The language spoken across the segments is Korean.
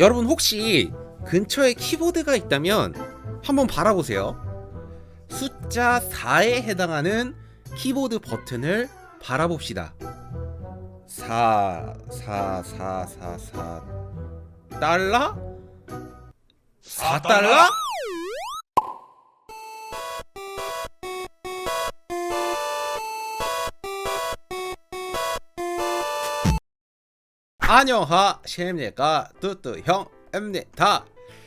여러분 혹시 근처에 키보드가 있다면 한번 바라보세요. 숫자 4에 해당하는 키보드 버튼을 바라봅시다. 4, 4, 4, 4, 4 달러? 4달러? 안녕하십니까 뚜뚜 형입니다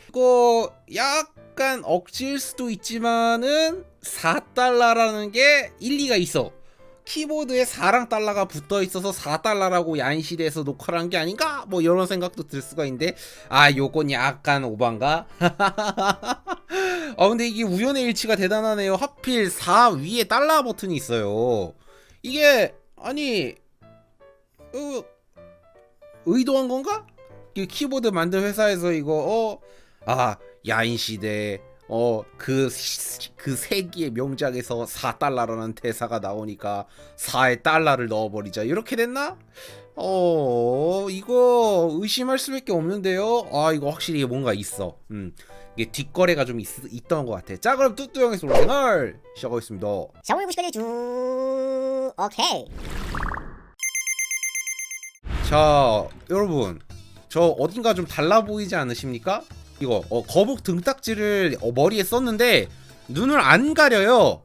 이거 약간 억지일 수도 있지만은 4달러라는 게 일리가 있어 키보드에 4랑 달러가 붙어 있어서 4달러라고 야인시대에서 녹화를 한 게 아닌가? 뭐 이런 생각도 들 수가 있는데 아 요건 약간 오반가? 아 근데 이게 우연의 일치가 대단하네요 하필 4 위에 달러 버튼이 있어요 이게 아니 어, 의도한 건가? 그 키보드 만든 회사에서 이거 어 아 야인 시대 어그 그 세기의 명작에서 4달러라는 대사가 나오니까 4에 달러를 넣어버리자 이렇게 됐나? 어 이거 의심할 수밖에 없는데요. 아 이거 확실히 뭔가 있어. 음 이게 뒷거래가 좀 있, 있던 것 같아. 자 그럼 뚜뚜 형의 솔로 생활 시작하겠습니다. 샤워해 보시거든요 쭉 오케이 자 여러분 저 어딘가 좀 달라 보이지 않으십니까? 이거 어, 거북 등딱지를 어, 머리에 썼는데 눈을 안 가려요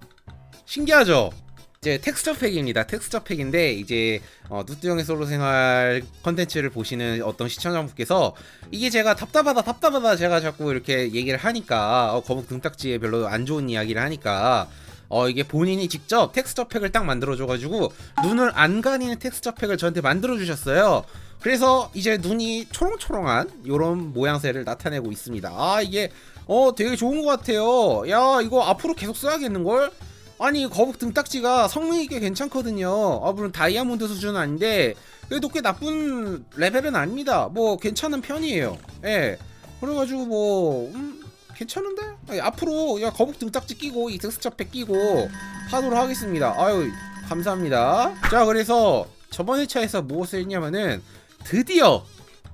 신기하죠? 이제 텍스처 팩입니다 텍스처 팩인데 이제 어, 뚜뚜형의 솔로 생활 컨텐츠를 보시는 어떤 시청자분께서 이게 제가 답답하다 답답하다 제가 자꾸 이렇게 얘기를 하니까 어, 거북 등딱지에 별로 안 좋은 이야기를 하니까 어 이게 본인이 직접 텍스처 팩을 딱 만들어줘가지고 눈을 안 가리는 텍스처 팩을 저한테 만들어주셨어요. 그래서 이제 눈이 초롱초롱한 요런 모양새를 나타내고 있습니다. 아 이게 어 되게 좋은 것 같아요. 야 이거 앞으로 계속 써야겠는 걸. 아니 거북 등딱지가 성능이 꽤 괜찮거든요. 아 물론 다이아몬드 수준은 아닌데 그래도 꽤 나쁜 레벨은 아닙니다. 뭐 괜찮은 편이에요. 예. 그래가지고 뭐 음, 괜찮은데? 아니, 앞으로 야 거북 등딱지 끼고 이 텍스처팩 끼고 하도록 하겠습니다. 아유 감사합니다. 자 그래서 저번 회차에서 무엇을 했냐면은 드디어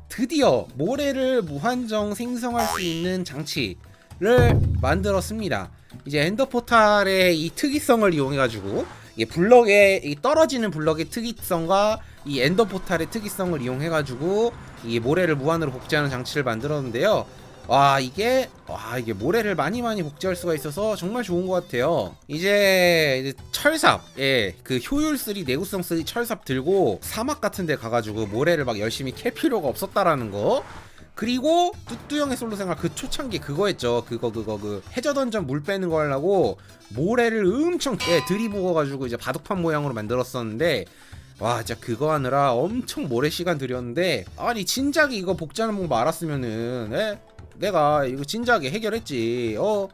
드디어 모래를 무한정 생성할 수 있는 장치를 만들었습니다. 이제 엔더 포탈의 이 특이성을 이용해가지고 이 블럭의 이 떨어지는 블럭의 특이성과 이 엔더 포탈의 특이성을 이용해가지고 이 모래를 무한으로 복제하는 장치를 만들었는데요. 와 이게 와 이게 모래를 많이 많이 복제할 수가 있어서 정말 좋은 것 같아요. 이제, 이제 철삽, 예, 그 효율 3, 내구성 3 철삽 들고 사막 같은 데 가가지고 모래를 막 열심히 캘 필요가 없었다라는 거. 그리고 뚜뚜형의 솔로 생활 그 초창기 그거였죠. 그거 그거 그 해저 던전 물 빼는 거 하려고 모래를 엄청 예, 들이부어가지고 이제 바둑판 모양으로 만들었었는데 와 진짜 그거 하느라 엄청 모래 시간 들였는데 아니 진작에 이거 복제하는 방법 알았으면은 예? 내가 이거 진작에 해결했지. 어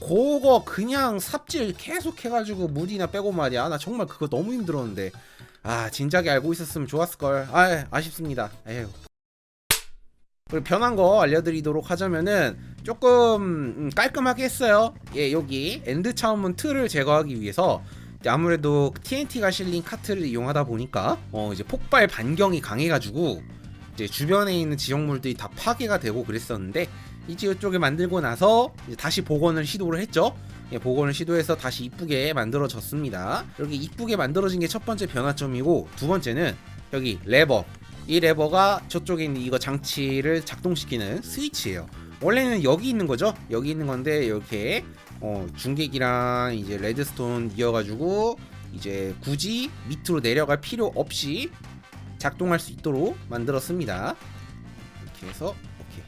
그거 그냥 삽질 계속 해가지고 물이나 빼고 말이야. 나 정말 그거 너무 힘들었는데. 아 진작에 알고 있었으면 좋았을걸. 아 아쉽습니다. 에휴. 그리고 변한 거 알려드리도록 하자면은 조금 음, 깔끔하게 했어요. 예 여기 엔드 차원문 틀을 제거하기 위해서 아무래도 TNT가 실린 카트를 이용하다 보니까 어 이제 폭발 반경이 강해가지고 이제 주변에 있는 지역물들이 다 파괴가 되고 그랬었는데 이제 이쪽에 만들고 나서 다시 복원을 시도를 했죠. 예, 복원을 시도해서 다시 이쁘게 만들어졌습니다. 이렇게 이쁘게 만들어진 게 첫 번째 변화점이고 두 번째는 여기 레버. 이 레버가 저쪽에 있는 이거 장치를 작동시키는 스위치예요. 원래는 여기 있는 거죠. 여기 있는 건데 이렇게 어, 중계기랑 이제 레드스톤 이어가지고 이제 굳이 밑으로 내려갈 필요 없이 작동할 수 있도록 만들었습니다. 이렇게 해서 오케이.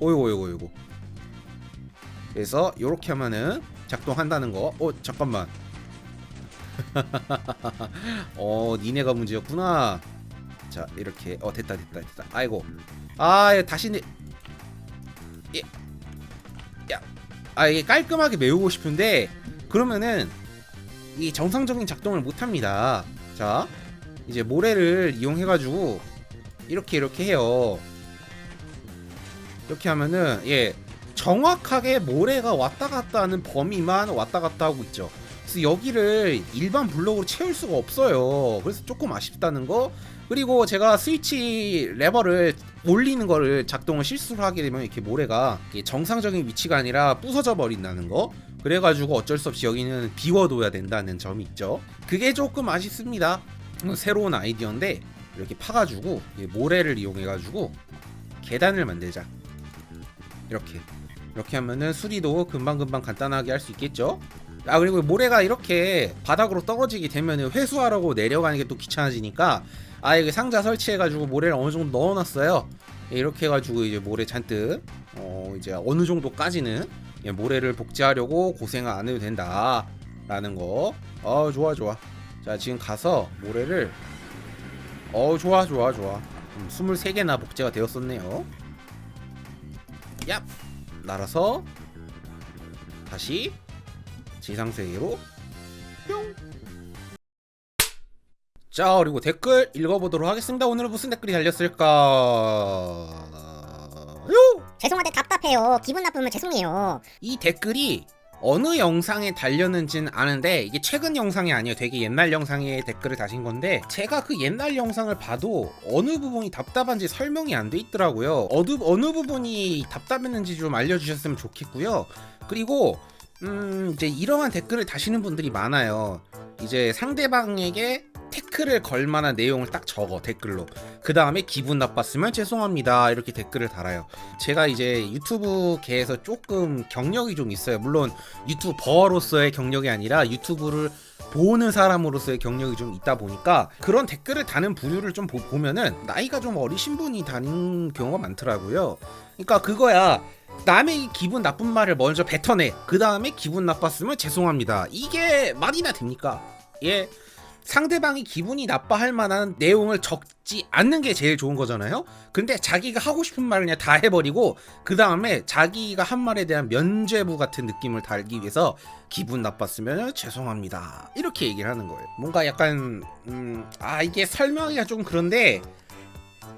오이고 오이고 오이고. 그래서 이렇게 하면은 작동한다는 거. 어 잠깐만. 어 니네가 문제였구나. 자 이렇게 어 됐다 됐다 됐다. 아이고. 아 예, 다시 내. 예. 야. 아 이게 깔끔하게 메우고 싶은데 그러면은 이 정상적인 작동을 못 합니다. 자 이제 모래를 이용해가지고 이렇게 이렇게 해요. 이렇게 하면은 예 정확하게 모래가 왔다 갔다 하는 범위만 왔다 갔다 하고 있죠. 그래서 여기를 일반 블록으로 채울 수가 없어요. 그래서 조금 아쉽다는 거. 그리고 제가 스위치 레버를 올리는 거를 작동을 실수로 하게 되면 이렇게 모래가 정상적인 위치가 아니라 부서져 버린다는 거. 그래가지고 어쩔 수 없이 여기는 비워둬야 된다는 점이 있죠. 그게 조금 아쉽습니다. 음, 새로운 아이디어인데 이렇게 파가지고 이 모래를 이용해가지고 계단을 만들자. 이렇게 이렇게 하면은 수리도 금방금방 간단하게 할 수 있겠죠. 아 그리고 모래가 이렇게 바닥으로 떨어지게 되면은 회수하라고 내려가는 게 또 귀찮아지니까 아 이게 상자 설치해가지고 모래를 어느 정도 넣어놨어요. 예, 이렇게 해가지고 이제 모래 잔뜩 어 이제 어느 정도까지는 예, 모래를 복제하려고 고생을 안 해도 된다 라는 거. 어 좋아 좋아. 자 지금 가서 모래를 어 좋아 좋아 좋아. 음, 23개나 복제가 되었었네요. 얍 날아서 다시 지상세계로 뿅. 자 그리고 댓글 읽어보도록 하겠습니다. 오늘은 무슨 댓글이 달렸을까? 요! 죄송한데 답답해요. 기분 나쁘면 죄송해요. 이 댓글이 어느 영상에 달렸는지는 아는데 이게 최근 영상이 아니에요. 되게 옛날 영상에 댓글을 다신 건데 제가 그 옛날 영상을 봐도 어느 부분이 답답한지 설명이 안 돼 있더라고요. 어느 어느 부분이 답답했는지 좀 알려주셨으면 좋겠고요. 그리고 음 이제 이러한 댓글을 다시는 분들이 많아요. 이제 상대방에게 태클을 걸 만한 내용을 딱 적어 댓글로. 그 다음에 기분 나빴으면 죄송합니다. 이렇게 댓글을 달아요. 제가 이제 유튜브계에서 조금 경력이 좀 있어요. 물론 유튜버로서의 경력이 아니라 유튜브를 보는 사람으로서의 경력이 좀 있다 보니까 그런 댓글을 다는 부류를 좀 보, 보면은 나이가 좀 어리신 분이 다는 경우가 많더라고요. 그러니까 그거야. 남의 기분 나쁜 말을 먼저 뱉어내. 그 다음에 기분 나빴으면 죄송합니다. 이게 말이나 됩니까? 예 상대방이 기분이 나빠할 만한 내용을 적지 않는 게 제일 좋은 거잖아요. 근데 자기가 하고 싶은 말을 그냥 다 해버리고 그 다음에 자기가 한 말에 대한 면죄부 같은 느낌을 달기 위해서 기분 나빴으면 죄송합니다. 이렇게 얘기를 하는 거예요. 뭔가 약간 음, 아 이게 설명하기가 좀 그런데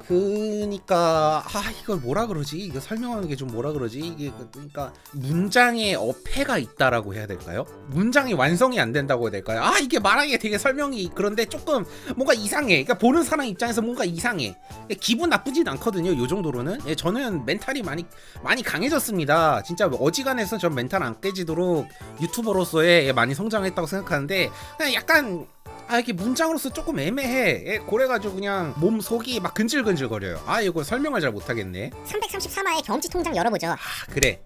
그니까 아 이걸 뭐라 그러지? 이거 설명하는 게 좀 뭐라 그러지? 이게 그러니까 문장에 어폐가 있다라고 해야 될까요? 문장이 완성이 안 된다고 해야 될까요? 아 이게 말하기가 되게 설명이 그런데 조금 뭔가 이상해. 그러니까 보는 사람 입장에서 뭔가 이상해. 기분 나쁘진 않거든요 요 정도로는. 예, 저는 멘탈이 많이 많이 강해졌습니다. 진짜 어지간해서 전 멘탈 안 깨지도록 유튜버로서의 예, 많이 성장했다고 생각하는데 그냥 약간 아 이게 문장으로서 조금 애매해. 예, 그래가지고 그냥 몸 속이 막 근질근질거려요. 아 이거 설명을 잘 못하겠네. 333화의 경험치 통장 열어보죠. 아 그래.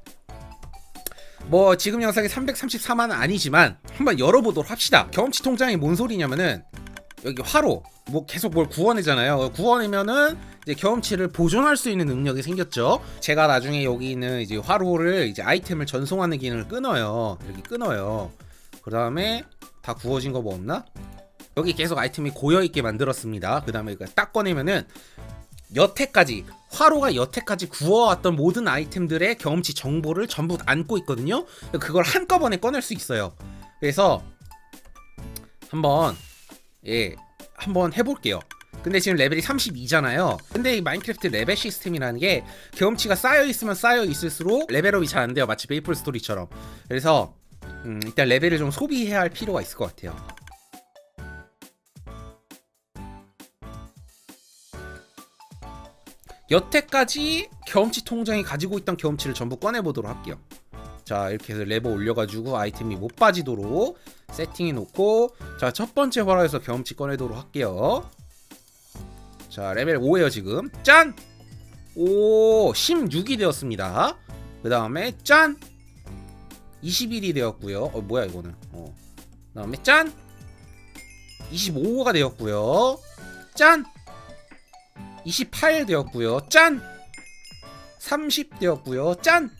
뭐 지금 영상이 334만은 아니지만 한번 열어보도록 합시다. 경험치 통장이 뭔 소리냐면은 여기 화로 뭐 계속 뭘 구워내잖아요. 구워내면은 이제 경험치를 보존할 수 있는 능력이 생겼죠. 제가 나중에 여기 있는 이제 화로를 이제 아이템을 전송하는 기능을 끊어요. 이렇게 끊어요. 그 다음에 다 구워진 거 뭐 없나? 여기 계속 아이템이 고여있게 만들었습니다 그 다음에 딱 꺼내면은 여태까지 화로가 여태까지 구워왔던 모든 아이템들의 경험치 정보를 전부 안고 있거든요. 그걸 한꺼번에 꺼낼 수 있어요. 그래서 한번 예 한번 해볼게요. 근데 지금 레벨이 32잖아요. 근데 이 마인크래프트 레벨 시스템이라는 게 경험치가 쌓여 있으면 쌓여 있을수록 레벨업이 잘 안 돼요. 마치 메이플 스토리처럼. 그래서 음, 일단 레벨을 좀 소비해야 할 필요가 있을 것 같아요. 여태까지 경험치 통장이 가지고 있던 경험치를 전부 꺼내보도록 할게요. 자 이렇게 해서 레버 올려가지고 아이템이 못 빠지도록 세팅해 놓고 자 첫 번째 화로에서 경험치 꺼내도록 할게요. 자 레벨 5에요 지금 짠! 오 16이 되었습니다. 그 다음에 짠! 21이 되었고요. 어 뭐야 이거는 어. 그 다음에 짠! 25가 되었고요. 짠! 28 되었고요. 짠! 30 되었고요. 짠!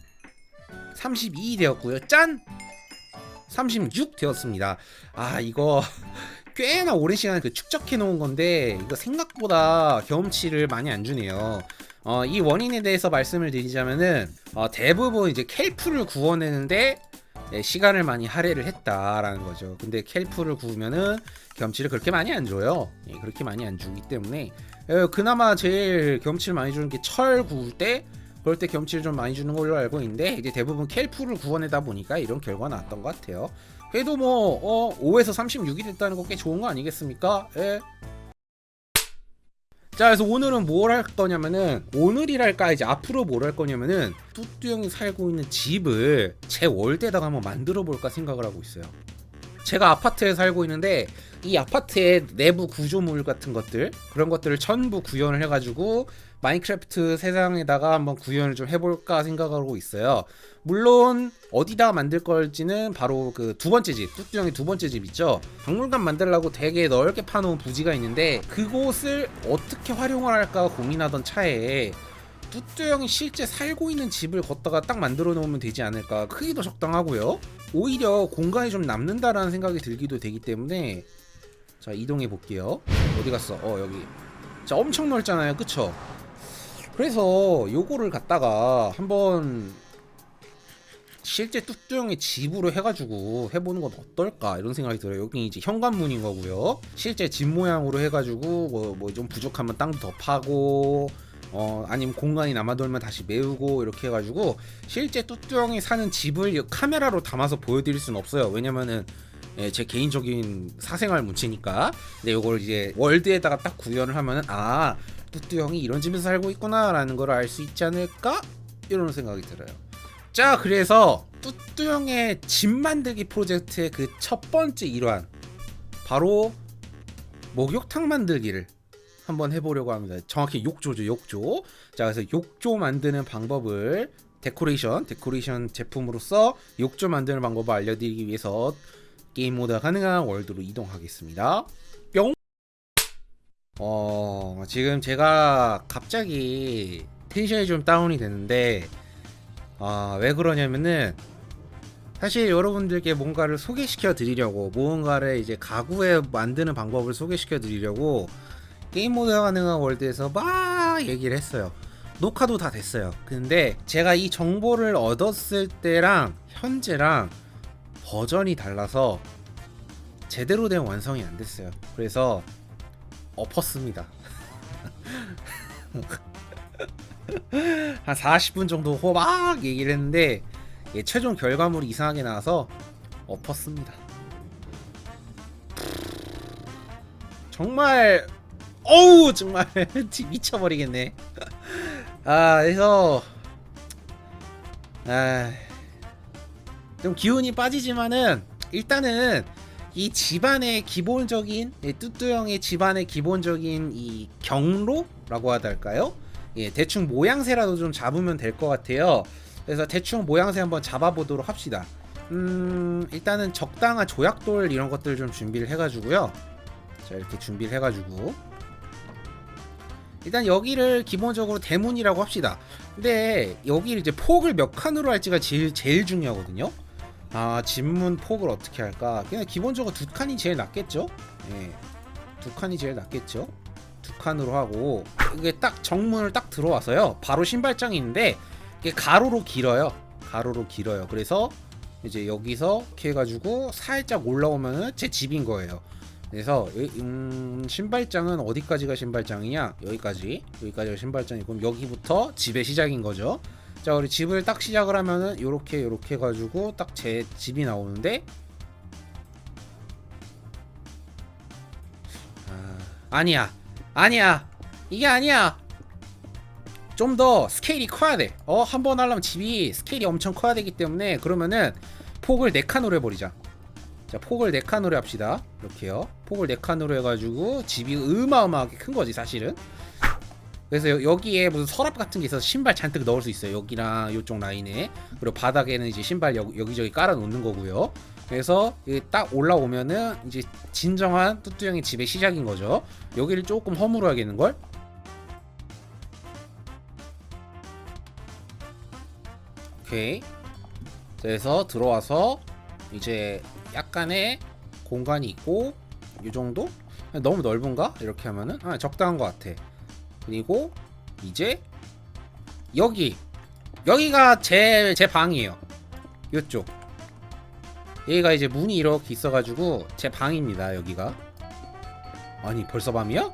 32 되었고요. 짠! 36 되었습니다. 아, 이거 꽤나 오랜 시간 그 축적해 놓은 건데 이거 생각보다 경험치를 많이 안 주네요. 어, 이 원인에 대해서 말씀을 드리자면은 어, 대부분 이제 켈프를 구워내는데 네, 시간을 많이 할애를 했다라는 거죠. 근데 켈프를 구우면은 경험치를 그렇게 많이 안 줘요. 예, 그렇게 많이 안 주기 때문에 에, 그나마 제일 경험치를 많이 주는 게 철 구울 때 그럴 때 경험치를 좀 많이 주는 걸로 알고 있는데 이제 대부분 켈프를 구워내다 보니까 이런 결과가 나왔던 것 같아요. 그래도 뭐 어, 5에서 36이 됐다는 거 꽤 좋은 거 아니겠습니까? 예. 자 그래서 오늘은 뭘 할 거냐면은 오늘이랄까 이제 앞으로 뭘 할 거냐면은 뚜뚜 형이 살고 있는 집을 제 월대에다가 한번 만들어 볼까 생각을 하고 있어요 제가 아파트에 살고 있는데 이 아파트의 내부 구조물 같은 것들 그런 것들을 전부 구현을 해가지고 마인크래프트 세상에다가 한번 구현을 좀 해볼까 생각하고 있어요. 물론 어디다 만들 걸지는 바로 그 두 번째 집 뚜뚜 형의 두 번째 집 있죠? 박물관 만들려고 되게 넓게 파놓은 부지가 있는데 그곳을 어떻게 활용을 할까 고민하던 차에 뚜뚜 형이 실제 살고 있는 집을 걷다가 딱 만들어 놓으면 되지 않을까? 크기도 적당하고요. 오히려 공간이 좀 남는다라는 생각이 들기도 되기 때문에 자 이동해 볼게요. 어디 갔어? 어 여기. 자 엄청 넓잖아요. 그쵸? 그래서 요거를 갖다가 한번 실제 뚜뚜형의 집으로 해가지고 해보는 건 어떨까? 이런 생각이 들어요. 여기 이제 현관문인 거고요. 실제 집 모양으로 해가지고 뭐 좀 부족하면 땅도 더 파고 어 아니면 공간이 남아돌면 다시 메우고 이렇게 해가지고 실제 뚜뚜형이 사는 집을 이 카메라로 담아서 보여드릴 수는 없어요. 왜냐면은 예, 제 개인적인 사생활 문체니까. 근데 요걸 이제 월드에다가 딱 구현을 하면은 아 뚜뚜 형이 이런 집에서 살고 있구나라는 걸 알 수 있지 않을까 이런 생각이 들어요. 자 그래서 뚜뚜 형의 집 만들기 프로젝트의 그 첫 번째 일환 바로 목욕탕 만들기를 한번 해보려고 합니다. 정확히 욕조죠 욕조. 자 그래서 욕조 만드는 방법을 데코레이션 데코레이션 제품으로서 욕조 만드는 방법을 알려드리기 위해서 게임 모드 가능한 월드로 이동하겠습니다. 뿅. 어 지금 제가 갑자기 텐션이 좀 다운이 됐는데 아, 왜 그러냐면은 사실 여러분들께 뭔가를 소개시켜 드리려고 무언가를 이제 가구에 만드는 방법을 소개시켜 드리려고 게임 모드 가능한 월드에서 막 얘기를 했어요. 녹화도 다 됐어요. 근데 제가 이 정보를 얻었을 때랑 현재랑 버전이 달라서 제대로 된 완성이 안 됐어요. 그래서 엎었습니다. 한 40분 정도 호박 얘기를 했는데 예, 최종 결과물이 이상하게 나와서 엎었습니다. 정말 어우 정말 미쳐버리겠네. 아 그래서 아좀 기운이 빠지지만은 일단은 이 집안의 기본적인 예, 뚜뚜형의 집안의 기본적인 이 경로라고 될까요? 예, 대충 모양새라도 좀 잡으면 될 것 같아요. 그래서 대충 모양새 한번 잡아보도록 합시다. 음, 일단은 적당한 조약돌 이런 것들 좀 준비를 해가지고요. 자, 이렇게 준비를 해가지고. 일단 여기를 기본적으로 대문이라고 합시다. 근데 여기를 이제 폭을 몇 칸으로 할지가 제일, 제일 중요하거든요. 아, 집문 폭을 어떻게 할까? 그냥 기본적으로 두 칸이 제일 낫겠죠? 예. 두 칸이 제일 낫겠죠? 두 칸으로 하고 이게 딱 정문을 딱 들어와서요. 바로 신발장이 있는데 이게 가로로 길어요. 가로로 길어요. 그래서 이제 여기서 이렇게 해가지고 살짝 올라오면은 제 집인 거예요. 그래서 이- 음, 신발장은 어디까지가 신발장이냐? 여기까지. 여기까지가 신발장이. 그럼 여기부터 집의 시작인 거죠. 자 우리 집을 딱 시작을 하면은 요렇게 요렇게 해 가지고 딱 제 집이 나오는데. 아, 아니야. 아니야. 이게 아니야. 좀 더 스케일이 커야 돼 어 한 번 하려면 집이 스케일이 엄청 커야 되기 때문에 그러면은 폭을 4칸으로 해버리자 자 폭을 4칸으로 합시다. 이렇게요. 폭을 4칸으로 해가지고 집이 어마어마하게 큰 거지 사실은. 그래서 여- 여기에 무슨 서랍 같은 게 있어서 신발 잔뜩 넣을 수 있어요. 여기랑 이쪽 라인에. 그리고 바닥에는 이제 신발 여, 여기저기 깔아 놓는 거고요. 그래서 딱 올라오면은 이제 진정한 뚜뚜 형의 집의 시작인 거죠. 여기를 조금 허물어 야겠는 걸. 오케이. 그래서 들어와서 이제 약간의 공간이 있고 이 정도? 너무 넓은가? 이렇게 하면은 아, 적당한 것 같아. 그리고 이제 여기 여기가 제 제 방이에요. 이쪽. 여기가 이제 문이 이렇게 있어가지고 제 방입니다. 여기가. 아니 벌써 밤이야?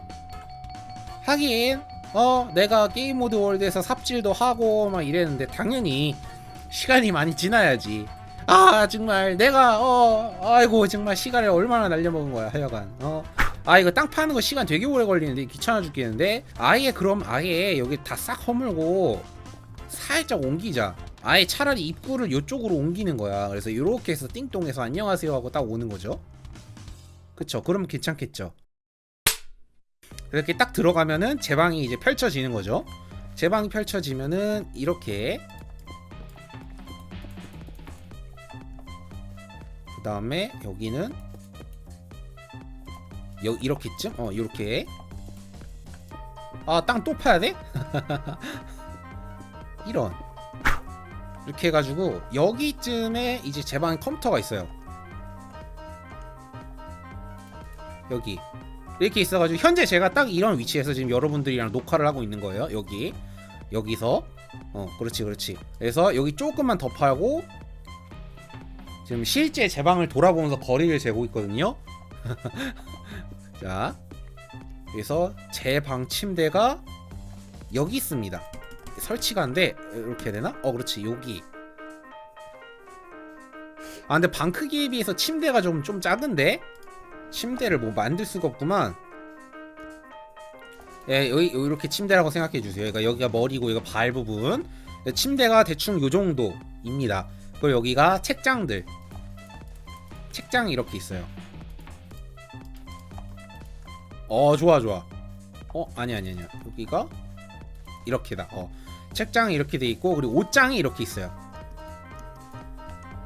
하긴 어 내가 게임 모드 월드에서 삽질도 하고 막 이랬는데 당연히 시간이 많이 지나야지 아 정말 내가 어 아이고 정말 시간을 얼마나 날려먹은 거야 하여간 어 아 이거 땅 파는 거 시간 되게 오래 걸리는데 귀찮아 죽겠는데? 아예 그럼 아예 여기 다 싹 허물고 살짝 옮기자. 아예 차라리 입구를 이쪽으로 옮기는 거야. 그래서 이렇게 해서 띵동해서 안녕하세요 하고 딱 오는 거죠. 그쵸? 그러면 괜찮겠죠? 이렇게 딱 들어가면은 제 방이 이제 펼쳐지는 거죠. 제 방이 펼쳐지면은 이렇게 다음에 여기는 여 이렇게쯤? 어 이렇게. 아 땅 또 파야 돼? 이런. 이렇게 해가지고 여기쯤에 이제 제 방에 컴퓨터가 있어요. 여기. 이렇게 있어가지고 현재 제가 딱 이런 위치에서 지금 여러분들이랑 녹화를 하고 있는 거예요. 여기. 여기서. 어 그렇지 그렇지. 그래서 여기 조금만 더 파고 지금 실제 제 방을 돌아보면서 거리를 재고 있거든요. 자 그래서 제 방 침대가 여기 있습니다. 설치가 안 돼. 이렇게 해야 되나? 어 그렇지. 여기. 아 근데 방 크기에 비해서 침대가 좀 좀 작은데? 침대를 뭐 만들 수가 없구만. 예 여기 이렇게 침대라고 생각해 주세요. 그러니까 여기가 머리고 여기가 발 부분. 침대가 대충 요 정도입니다 그리고 여기가 책장들. 책장이 이렇게 있어요. 어 좋아 좋아. 어 아니 아니 아니야. 여기가 이렇게다. 어. 책장이 이렇게 돼 있고 그리고 옷장이 이렇게 있어요.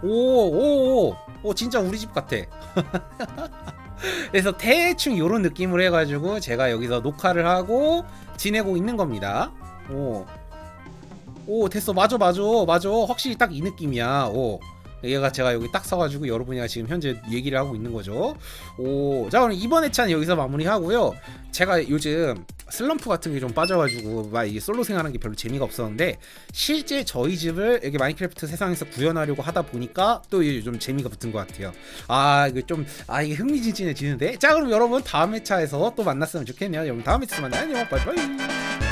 오오 오. 오, 진짜 우리 집 같아. 그래서 대충 이런 느낌으로 해가지고 제가 여기서 녹화를 하고 지내고 있는 겁니다. 오, 오 됐어 맞아 맞아 맞아 확실히 딱 이 느낌이야 오 얘가 제가 여기 딱 서가지고 여러분이랑 지금 현재 얘기를 하고 있는 거죠. 오, 자 오늘 이번 회차는 여기서 마무리하고요. 제가 요즘 슬럼프 같은 게 좀 빠져가지고 막 이게 솔로 생활하는 게 별로 재미가 없었는데 실제 저희 집을 여기 마인크래프트 세상에서 구현하려고 하다 보니까 또 좀 재미가 붙은 것 같아요. 아 이거 좀 아 이게 흥미진진해지는데. 자 그럼 여러분 다음 회차에서 또 만났으면 좋겠네요. 여러분 다음 회차에서 만나요. 바이바이.